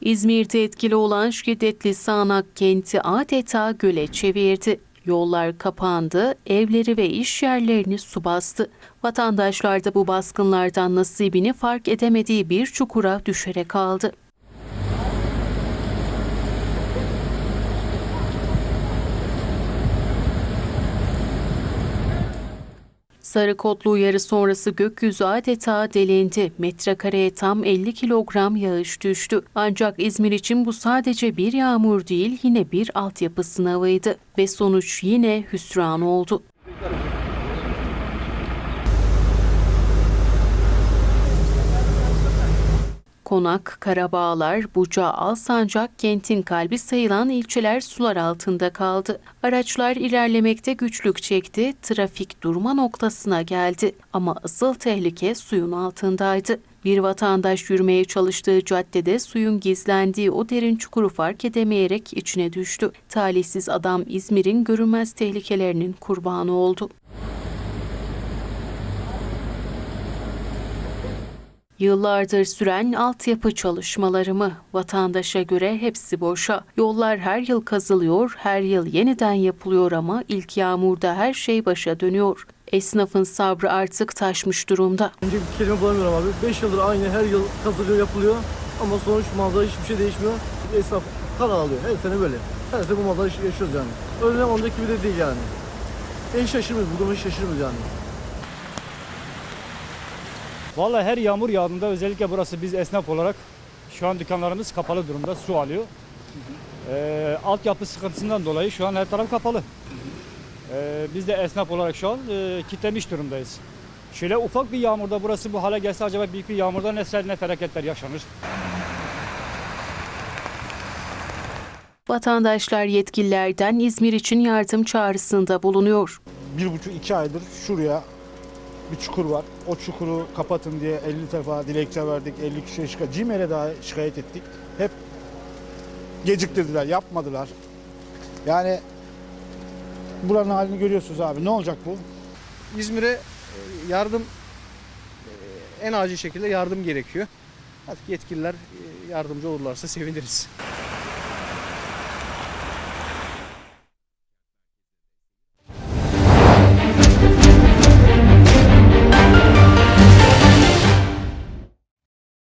İzmir'de etkili olan şiddetli sağanak kenti adeta göle çevirdi. Yollar kapandı, evleri ve iş yerlerini su bastı. Vatandaşlar da bu baskınlardan nasibini fark edemediği bir çukura düşerek kaldı. Sarı kodlu uyarı sonrası gökyüzü adeta delindi. Metrekareye tam 50 kilogram yağış düştü. Ancak İzmir için bu sadece bir yağmur değil yine bir altyapı sınavıydı. Ve sonuç yine hüsran oldu. Konak, Karabağlar, Buca, Alsancak kentin kalbi sayılan ilçeler sular altında kaldı. Araçlar ilerlemekte güçlük çekti, trafik durma noktasına geldi. Ama asıl tehlike suyun altındaydı. Bir vatandaş yürümeye çalıştığı caddede suyun gizlendiği o derin çukuru fark edemeyerek içine düştü. Talihsiz adam İzmir'in görünmez tehlikelerinin kurbanı oldu. Yıllardır süren altyapı çalışmaları mı? Vatandaşa göre hepsi boşa. Yollar her yıl kazılıyor, her yıl yeniden yapılıyor ama ilk yağmurda her şey başa dönüyor. Esnafın sabrı artık taşmış durumda. Önce bir kelime bulamıyorum abi. 5 yıldır aynı her yıl kazılıyor yapılıyor ama sonuç manzara hiçbir şey değişmiyor. Esnaf kan ağlıyor. Her sene böyle. Her sene bu manzarayı yaşıyoruz yani. Öyle ondaki gibi de değil yani. Hiç şaşırmıyoruz. Bu duruma hiç şaşırmıyoruz yani. Vallahi her yağmur yağdığında özellikle burası biz esnaf olarak şu an dükkanlarımız kapalı durumda su alıyor. Ee, altyapı sıkıntısından dolayı şu an her taraf kapalı. Ee, biz de esnaf olarak şu an e, kitlemiş durumdayız. Şöyle ufak bir yağmurda burası bu hale gelse acaba büyük bir yağmurda ne sel ne felaketler yaşanır. Vatandaşlar yetkililerden İzmir için yardım çağrısında bulunuyor. bir buçuk iki aydır şuraya bir çukur var. O çukuru kapatın diye 50 defa dilekçe verdik. 50 kişiye şikayet. CİMER'e daha şikayet ettik. Hep geciktirdiler, yapmadılar. Yani buranın halini görüyorsunuz abi. Ne olacak bu? İzmir'e e, yardım e, en acil şekilde yardım gerekiyor. Artık yetkililer e, yardımcı olurlarsa seviniriz.